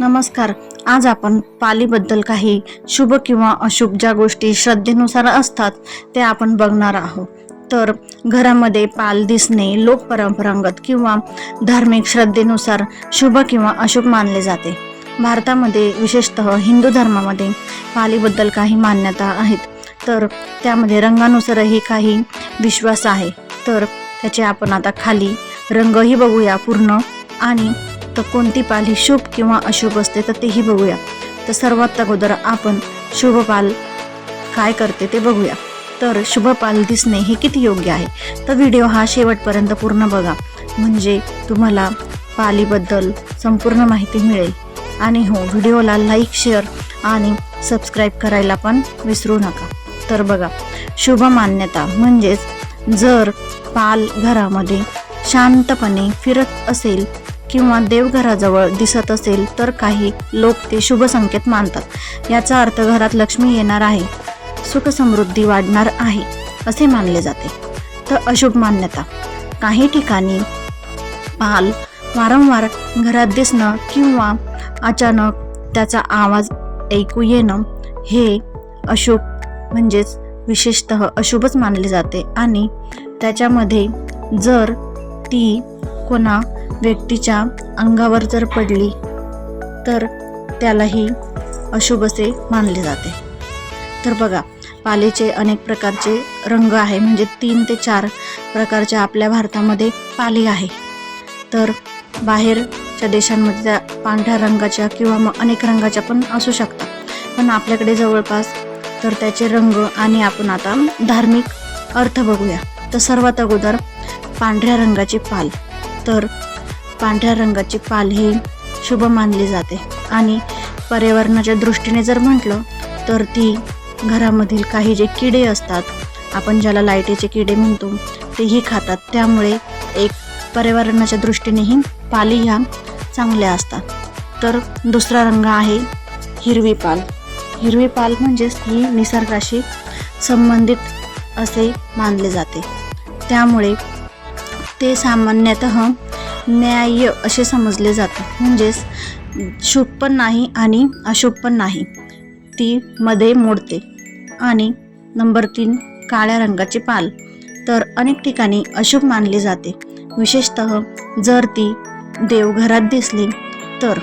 नमस्कार. आज आपण पालीबद्दल काही शुभ किंवा अशुभ ज्या गोष्टी श्रद्धेनुसार असतात ते आपण बघणार आहोत. तर घरामध्ये पाल दिसणे लोकपरंपरागत किंवा धार्मिक श्रद्धेनुसार शुभ किंवा अशुभ मानले जाते. भारतामध्ये विशेषतः हिंदू धर्मामध्ये पालीबद्दल काही मान्यता आहेत. तर त्यामध्ये रंगानुसारही काही विश्वास आहे. तर त्याचे आपण आता खाली रंगही बघूया पूर्ण आणि तर कोणती पाल ही शुभ किंवा अशुभ असते तर तेही बघूया. तर सर्वात अगोदर आपण शुभ पाल काय करते ते बघूया. तर शुभ पाल दिसणे हे किती योग्य आहे? तर व्हिडिओ हा शेवटपर्यंत पूर्ण बघा. म्हणजे तुम्हाला पालीबद्दल संपूर्ण माहिती मिळेल. आणि हो व्हिडिओला लाईक शेअर आणि सबस्क्राईब करायला पण विसरू नका. तर बघा शुभ मान्यता म्हणजेच जर पाल घरामध्ये शांतपणे फिरत असेल किंवा देवघराजवळ दिसत असेल तर काही लोक ते शुभ संकेत मानतात. याचा अर्थ घरात लक्ष्मी येणार आहे. सुख समृद्धी वाढणार आहे असे मानले जाते. तर अशुभ मान्यता. काही ठिकाणी पाल वारंवार घरात दिसणं किंवा अचानक त्याचा आवाज ऐकू येणं हे अशुभ म्हणजेच विशेषत अशुभच मानले जाते. आणि त्याच्यामध्ये जर ती कोणा व्यक्तीच्या अंगावर जर पडली तर त्यालाही अशुभ असे मानले जाते. तर बघा पालेचे अनेक प्रकारचे रंग आहे म्हणजे तीन ते चार प्रकारचे आपल्या भारतामध्ये पाली आहे. तर बाहेरच्या देशांमध्ये त्या पांढऱ्या रंगाच्या किंवा मग अनेक रंगाच्या पण असू शकतात. पण आपल्याकडे जवळपास तर त्याचे रंग आणि आपण आता धार्मिक अर्थ बघूया. तर सर्वात अगोदर पांढऱ्या रंगाची पाल. तर पांढऱ्या रंगाची पाल ही शुभ मानली जाते. आणि पर्यावरणाच्या दृष्टीने जर म्हटलं तर ती घरामधील काही जे किडे असतात आपण ज्याला लाईटीचे किडे म्हणतो तेही खातात. त्यामुळे एक पर्यावरणाच्या दृष्टीनेही पाली ह्या चांगल्या असतात. तर दुसरा रंग आहे हिरवी पाल. हिरवी पाल म्हणजेच ही निसर्गाशी संबंधित असे मानले जाते. त्यामुळे ते सामान्यतः न्याय्य असे समजले जाते. म्हणजेच शुभ पण नाही आणि अशुभ पण नाही. ती मध्ये मोडते. आणि नंबर तीन काळ्या रंगाची पाल. तर अनेक ठिकाणी अशुभ मानले जाते. विशेषतः जर ती देवघरात दिसली तर.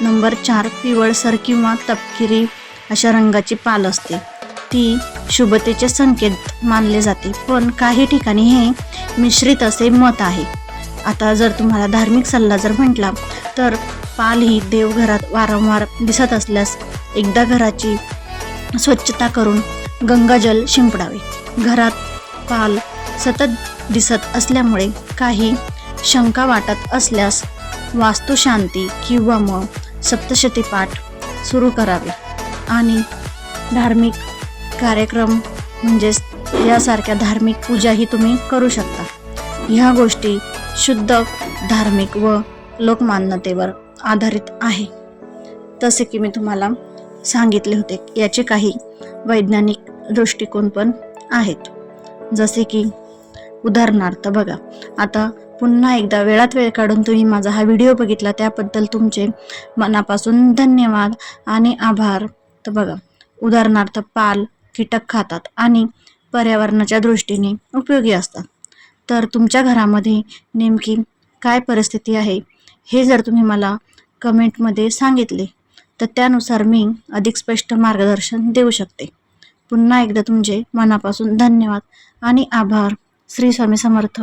नंबर चार पिवळसर किंवा तपकिरी अशा रंगाची पाल असते. ती शुभतेचे संकेत मानले जाते. पण काही ठिकाणी हे मिश्रित असे मत आहे. आता जर तुम्हाला धार्मिक सल्ला जर म्हटला तर पाल ही देवघरात वारंवार दिसत असल्यास एकदा घराची स्वच्छता करून गंगाजल शिंपडावे. घरात पाल सतत दिसत असल्यामुळे काही शंका वाटत असल्यास वास्तुशांती किंवा मग सप्तशती पाठ सुरू करावे. आणि धार्मिक कार्यक्रम म्हणजेच यासारख्या धार्मिक पूजाही तुम्ही करू शकता. ह्या गोष्टी शुद्ध धार्मिक व लोकमान्यतेवर आधारित आहे. तसे की मी तुम्हाला सांगितले होते याचे काही वैज्ञानिक दृष्टिकोन पण आहेत. जसे की उदाहरणार्थ बघा आता पुन्हा एकदा वेळात वेळ काढून तुम्ही माझा हा व्हिडिओ बघितला त्याबद्दल तुमचे मनापासून धन्यवाद आणि आभार. तर बघा उदाहरणार्थ पाल कीटक खातात आणि पर्यावरणाच्या दृष्टीने उपयोगी असतात. तर तुमच्या घरामध्ये नेमकी काय परिस्थिती आहे हे जर तुम्ही मला कमेंटमध्ये सांगितले तर त्यानुसार मी अधिक स्पष्ट मार्गदर्शन देऊ शकते. पुन्हा एकदा तुमचे मनापासून धन्यवाद आणि आभार. श्री स्वामी समर्थ.